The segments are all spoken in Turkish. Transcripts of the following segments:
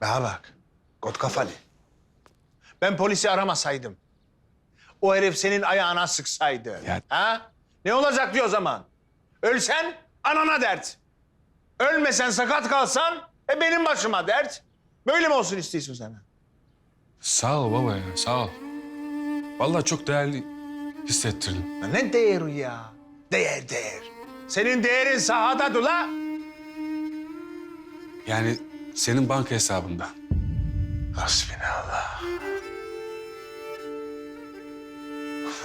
Bana bak. Kot kafalı. Ben polisi aramasaydım. O herif senin ayağına sıksaydı. Ya- Ha? Ne olacak diyor o zaman? Ölsen anana dert. Ölmesen sakat kalsan e benim başıma dert. Böyle mi olsun istiyorsun sen? Sağ ol baba ya sağ ol. Vallahi çok değerli hissettirdin. Ya Ne değeri ya? Değer değer. Senin değerin sahada dula. Yani senin banka hesabında. Hasbinallah.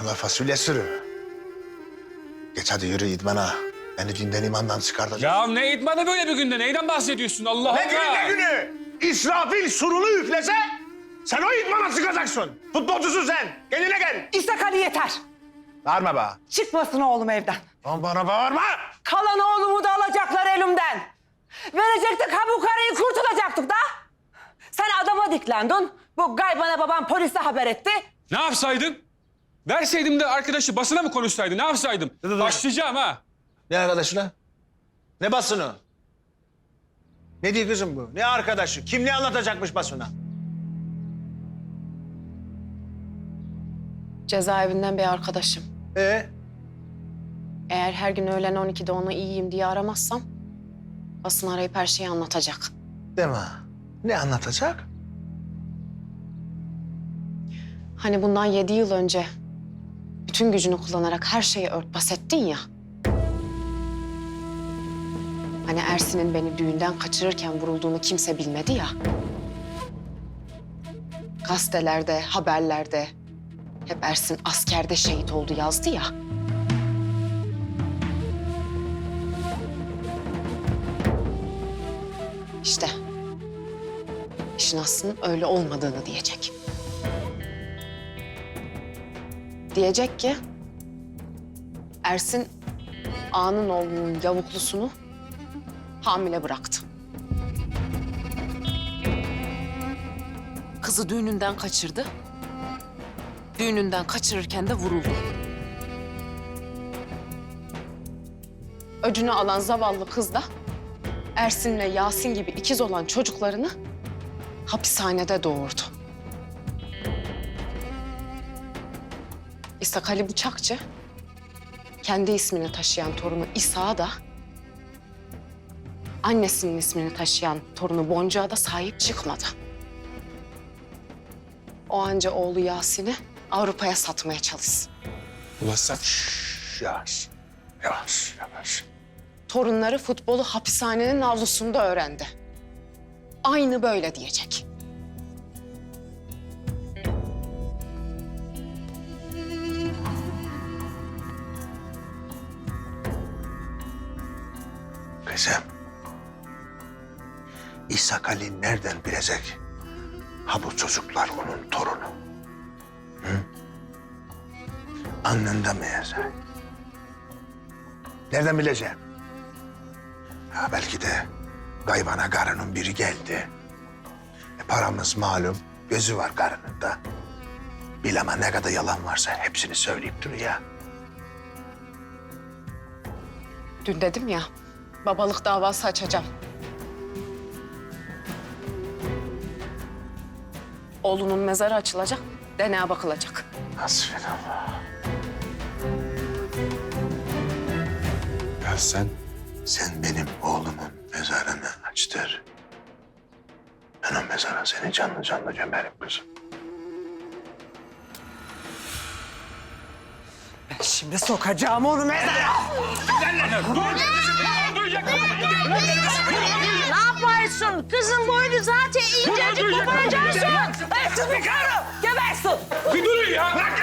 Allah fasulye sürü. Geç hadi yürü idmana. Beni dinden imandan çıkartacak. Ya ne idmanı böyle bir günde? Neyden bahsediyorsun Allah Ne Allah? günü ne günü? İsrafil surunu üflese sen o idmana çıkacaksın. Futbolcusun sen. Kendine gel. İshak Ali yeter. Bağırma be. Çıkmasın oğlum evden. Lan bana bağırma. Kalan oğlumu da alacaklar elimden. Verecektik ha bu karıyı kurtulacaktık da. Sen adama diklendin. Bu gaybana babam polise haber etti. Ne yapsaydım? Verseydim de arkadaşı basına mı konuşsaydı? Ne yapsaydım? Dur, dur, dur. Başlayacağım ha. Ne arkadaşı lan? Ne basını? Ne diyor kızım bu? Ne arkadaşı? Kim ne anlatacakmış basına? Cezaevinden bir arkadaşım. Ee? Eğer her gün öğlen 12'de onu iyiyim diye aramazsam... ...basın arayıp her şeyi anlatacak. Deme. Ne anlatacak? Hani bundan yedi yıl önce... ...bütün gücünü kullanarak her şeyi örtbas ettin ya... Hani Ersin'in beni düğünden kaçırırken vurulduğunu kimse bilmedi ya. Gazetelerde, haberlerde... ...hep Ersin askerde şehit oldu yazdı ya. İşte işin aslının öyle olmadığını diyecek. Diyecek ki Ersin ağanın oğlunun yavuklusunu hamile bıraktı. Kızı düğününden kaçırdı. Düğününden kaçırırken de vuruldu. Öcünü alan zavallı kız da Ersin'le Yasin gibi ikiz olan çocuklarını hapishanede doğurdu. İshak Ali Bıçakçı, kendi ismini taşıyan torunu İsa'ya da, annesinin ismini taşıyan torunu Boncuk'a da sahip çıkmadı. O anca oğlu Yasin'i Avrupa'ya satmaya çalışsın. Ulan. Yavaş. Yavaş, yavaş. Torunları futbolu hapishanenin avlusunda öğrendi. Aynı böyle diyecek. Kızım. İshak Ali nereden bilecek? Ha bu çocuklar onun torunu. Hı? Annenden mi yazar? Nereden bileceğim? Ha belki de gaybana karının biri geldi. E, paramız malum, gözü var karının da. Bil ama ne kadar yalan varsa hepsini söyleyip duruyor ya. Dün dedim ya, babalık davası açacağım. Oğlunun mezarı açılacak, DNA bakılacak. Hasbinallah. Ya sen... Sen benim oğlumun mezarını açtır. Ben o mezara seni canlı canlı gömerim kızım. Ben şimdi sokacağım onu mezara. Ne yaparsın? Kızın boynu zaten incecik koparacaksın. Ersin bir karı. Gebersin. Bir durun ya! Bırak